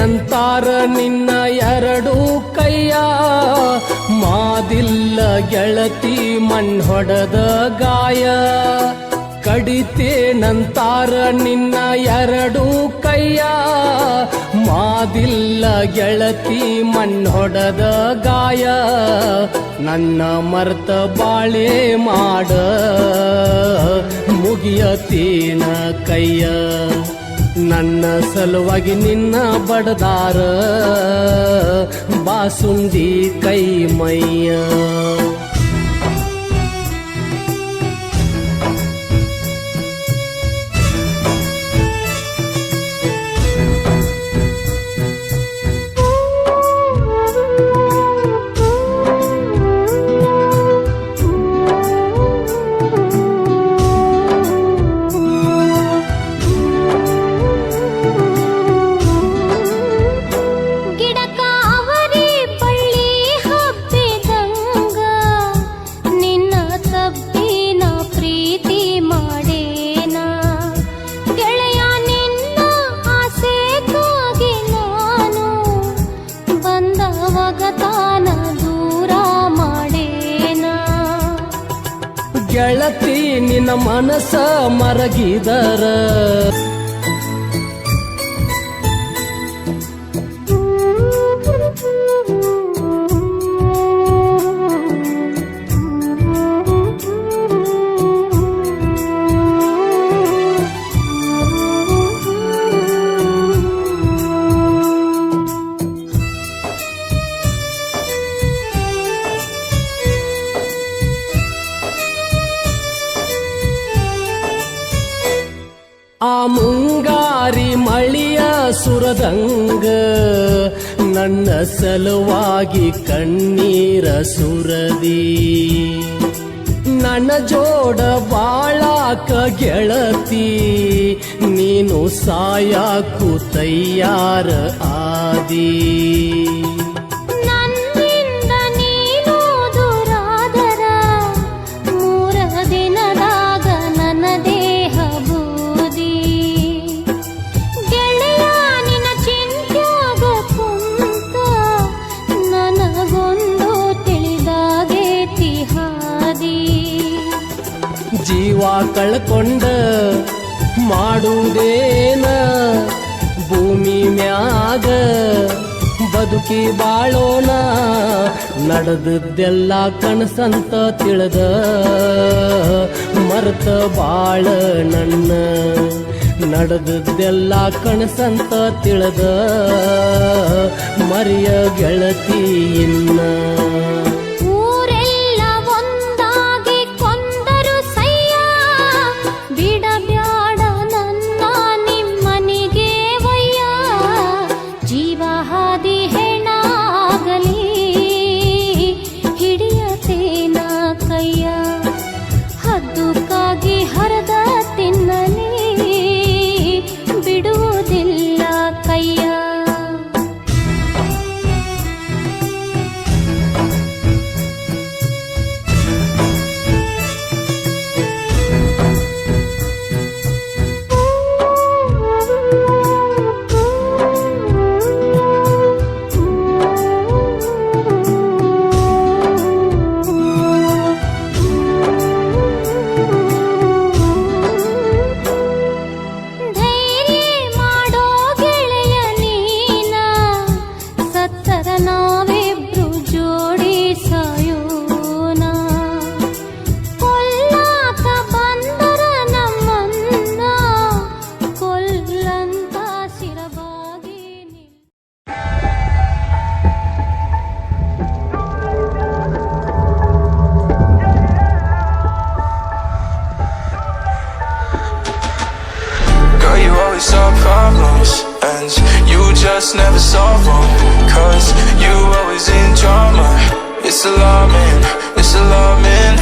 ನಂತಾರ ನಿನ್ನ ಎರಡು ಕೈಯ. ಮಾದಿಲ್ಲ ಗೆಳತಿ ಮಣ್ಣೊಡದ ಗಾಯ. ಕಡಿತೇನಂತಾರ ನಿನ್ನ ಎರಡು ಕೈಯ. ಮಾದಿಲ್ಲ ಗೆಳತಿ ಮಣ್ಣೊಡದ ಗಾಯ. ನನ್ನ ಮರ್ತ ಬಾಳೆ ಮಾಡ. ಮುಗಿಯತೀನ ಕೈಯ. ನನ್ನ ಸಲುವಾಗಿ ನಿನ್ನ ಬಡದಾರ ಬಾಸುಂದಿ ಕೈ ಮೈಯ ಪ್ರೀತಿ ಮಾಡೇನಾ ಗೆಳೆಯ ನಿನ್ನ ಆಸೆಗಾಗಿ ನಾನು. ಬಂದವಗತಾನ ದೂರ ಮಾಡೇನಾ ಗೆಳತಿ ನಿನ್ನ ಮನಸ ಮರಗಿದರ. ಮುಂಗಾರಿ ಮಳಿಯ ಸುರದಂಗ ನನ್ನ ಸಲುವಾಗಿ ಕಣ್ಣೀರ ಸುರದಿ. ನನ್ನ ಜೋಡ ಬಾಳಾಕ ಗೆಳತಿ, ನೀನು ಸಾಯಾಕು ತಯ್ಯಾರ ಆದಿ. ಜೀವ ಕಳ್ಕೊಂಡ ಮಾಡುವುದೇನ? ಭೂಮಿ ಮ್ಯಾಗ ಬದುಕಿ ಬಾಳೋಣ. ನಡೆದದ್ದೆಲ್ಲ ಕಣಸಂತ ತಿಳಿದ ಮರ್ತ ಬಾಳ ನನ್ನ. ನಡೆದದ್ದೆಲ್ಲ ಕಣಸಂತ ತಿಳಿದ ಮರಿಯ ಗೆಳತಿ ಇನ್ನ. always our problems. And You just never solve them. Cause you always in drama. It's alarming, it's alarming.